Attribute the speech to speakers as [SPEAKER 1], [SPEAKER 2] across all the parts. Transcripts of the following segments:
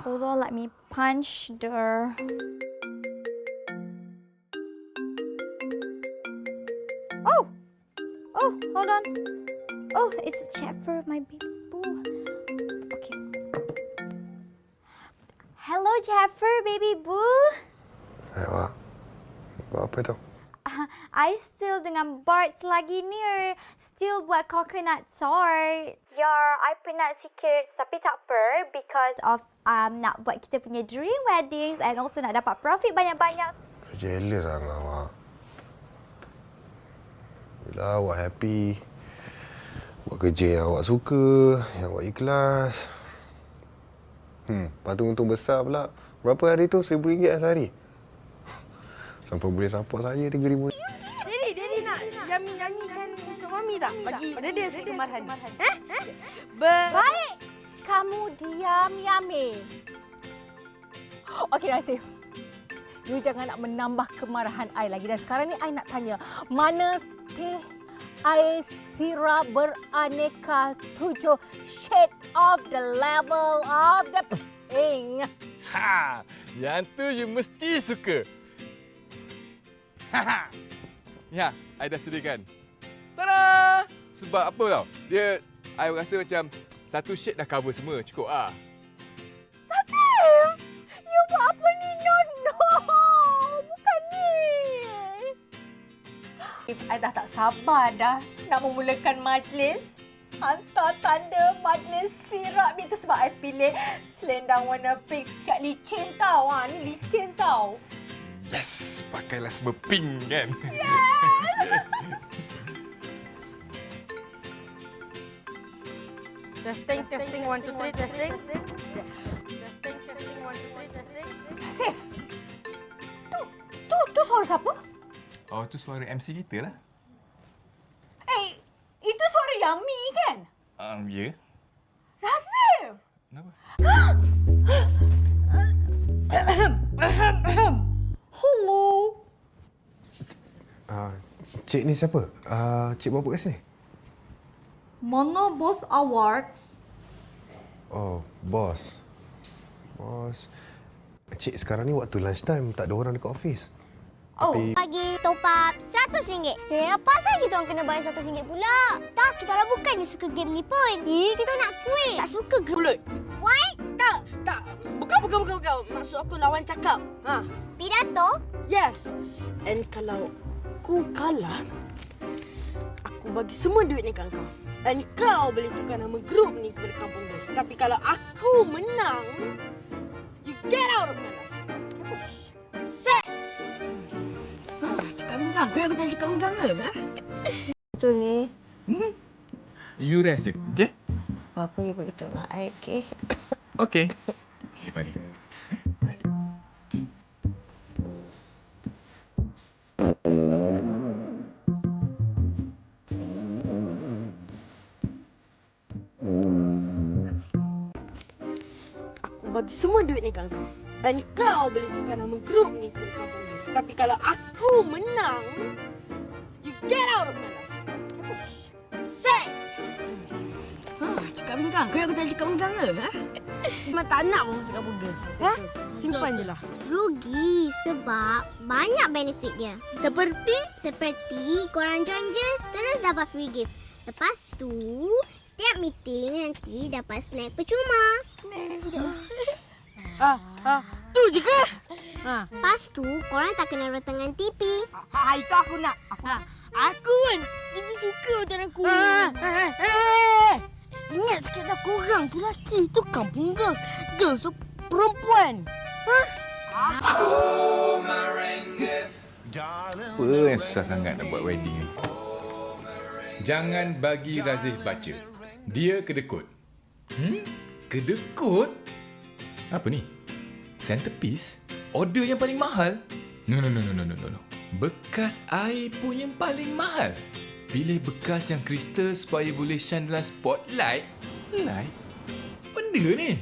[SPEAKER 1] Hold on, let me punch the. Oh! Oh, hold on. Oh, it's Jeffer, my baby boo. Okay. Hello, Jeffer, baby boo.
[SPEAKER 2] Wak. Buat apa tu?
[SPEAKER 1] I still dengan Bart lagi ni still buat coconut tart. Your, I penat sikit tapi tak apa because of um, nak buat kita punya dream weddings and also nak dapat profit banyak-banyak.
[SPEAKER 2] Jealous lah dengan awak. Bila awak happy, buat kerja yang awak suka, yang awak ikhlas. Hmm, lepas tu untung besar pula. Berapa hari tu? RM1,000 lah sehari. Sampai boleh support saya RM3,000.
[SPEAKER 3] Daddy, Daddy nak Yami nyanyikan untuk Mami tak? Bagi Dede satu marhan. Eh? Ber...
[SPEAKER 4] Baik. Kamu diam, Yami. Okey, Nasif. You jangan nak menambah kemarahan I lagi. Dan sekarang ni I nak tanya, mana teh air sirap beraneka tujuh shade of the level of the pink?
[SPEAKER 5] Ha, yang tu you mesti suka. Ha Ya, I dah sediakan. Tada! Sebab apa tau? Dia, I rasa macam satu shade dah cover semua. Cukup ah.
[SPEAKER 4] Ni? Ni! If I dah tak sabar dah nak memulakan majlis. Hantar tanda majlis sirap ni tu sebab I pilih selendang warna pink. Siap licin tau. Ha, ni licin tau.
[SPEAKER 5] Yes, pakailah semua pink kan?
[SPEAKER 3] Testing, testing, one, two, three, testing. Ya. Testing, testing, one, two, three, testing.
[SPEAKER 4] Nasif! Tu, tu, tu suara siapa?
[SPEAKER 5] Oh, tu suara MC kita lah.
[SPEAKER 4] Eh, itu suara Yami kan?
[SPEAKER 5] Um, ya. Yeah.
[SPEAKER 4] Nasif!
[SPEAKER 5] Kenapa?
[SPEAKER 2] Uh, cik ni siapa? Uh, cik bawa apa kat sini?
[SPEAKER 6] Mana bos awak?
[SPEAKER 2] Oh, bos. Bos. Cik, sekarang ni waktu lunch time. Tak ada orang dekat office.
[SPEAKER 1] Oh,
[SPEAKER 2] Tapi,
[SPEAKER 7] Bagi top up RM100. Eh, apa pasal kita orang kena bayar RM100 pula? Tak, kita orang bukannya suka game ni pun. Eh, kita nak kuih. Tak suka game.
[SPEAKER 3] Mulut.
[SPEAKER 7] Why?
[SPEAKER 3] Tak, tak. Bukan, bukan, bukan, bukan. Maksud aku lawan cakap. Ha.
[SPEAKER 7] Pidato?
[SPEAKER 3] Yes. And kalau ku kalah, aku bagi semua duit ni kat kau. Dan kau boleh tukar nama grup ni kepada Kampung Girls. Tapi kalau aku menang, you get out of my life. Set!
[SPEAKER 6] Betul ni.
[SPEAKER 5] You rest je, okay?
[SPEAKER 6] Apa yang begitu nak air, okey?
[SPEAKER 5] Okay. Okay, mari.
[SPEAKER 3] Aku bagi semua duit ni kat kau. Dan kau boleh tukar nama grup ni Girls. Tapi kalau aku menang, you get out of my life. Set! Ha, cakap enggang. Kau aku tak cakap enggang ke? Ha? Memang tak nak pun masuk Kampung Girls. Ha? Simpan je lah.
[SPEAKER 7] Rugi sebab banyak benefit dia.
[SPEAKER 3] Seperti?
[SPEAKER 7] Seperti korang join je, terus dapat free gift. Lepas tu, setiap meeting nanti dapat snack percuma.
[SPEAKER 3] Ha, ha. Tu je ke? Ha.
[SPEAKER 7] Lepas tu, korang tak kena rotangan TV.
[SPEAKER 3] Ha, itu aku nak. Ha. Aku kan TV suka macam aku. Ha, ha, ha, ha. Ingat sikit dah korang tu lelaki tu kampung girls. Girls tu perempuan.
[SPEAKER 5] Apa yang susah sangat nak buat wedding ni? Jangan bagi Razif baca. Dia kedekut. Hmm? Kedekut? Apa ni? Centerpiece? Order yang paling mahal? No, no, no, no, no, no. no. Bekas air pun yang paling mahal. Pilih bekas yang kristal supaya boleh shine dalam spotlight. Light? Benda ni.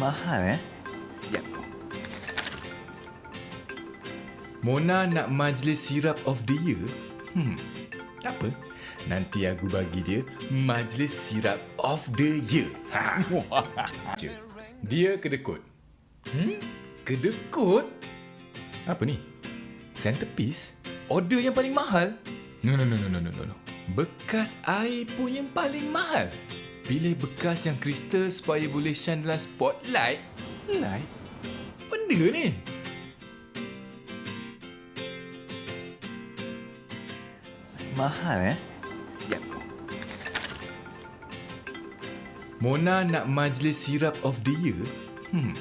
[SPEAKER 5] Mahal eh? Siap. Mona nak majlis sirap of the year? Hmm, tak apa. Nanti aku bagi dia Majlis Sirap of the Year. Je. dia kedekut. Hmm? Kedekut? Apa ni? Centerpiece? Order yang paling mahal? No, no, no, no, no, no, no. Bekas air pun yang paling mahal. Pilih bekas yang kristal supaya boleh shine dalam spotlight. Light? Benda ni.
[SPEAKER 8] Mahal eh? Siap.
[SPEAKER 5] Mona nak majlis sirap of the year? Hmm.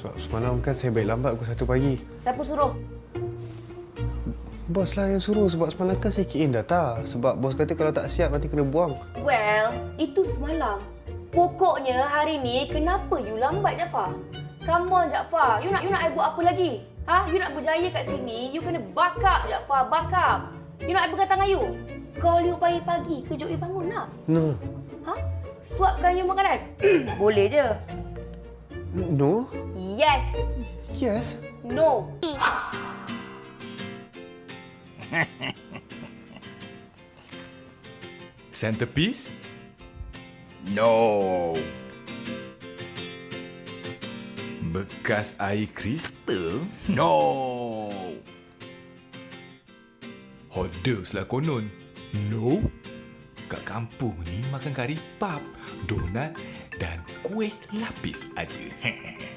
[SPEAKER 2] Sebab semalam kan saya balik lambat pukul 1 pagi.
[SPEAKER 9] Siapa suruh?
[SPEAKER 2] Bos lah yang suruh sebab semalam kan saya kira data. Sebab bos kata kalau tak siap nanti kena buang.
[SPEAKER 9] Well, itu semalam. Pokoknya hari ni kenapa you lambat Jafar? Come on Jafar, you nak you nak I buat apa lagi? Ha? You nak berjaya kat sini, you kena buck up Jafar, buck up. You nak I pegang tangan you? Call you pagi-pagi, kejut you bangun lah.
[SPEAKER 2] No.
[SPEAKER 9] Ha? Suapkan you makanan? Boleh je.
[SPEAKER 2] No?
[SPEAKER 9] Yes.
[SPEAKER 2] Yes.
[SPEAKER 9] No.
[SPEAKER 5] Centerpiece?
[SPEAKER 8] No.
[SPEAKER 5] Bekas air kristal?
[SPEAKER 8] No.
[SPEAKER 5] Hot dogs lah konon. No. Kampung ni makan kari pap, donat dan kuih lapis aja.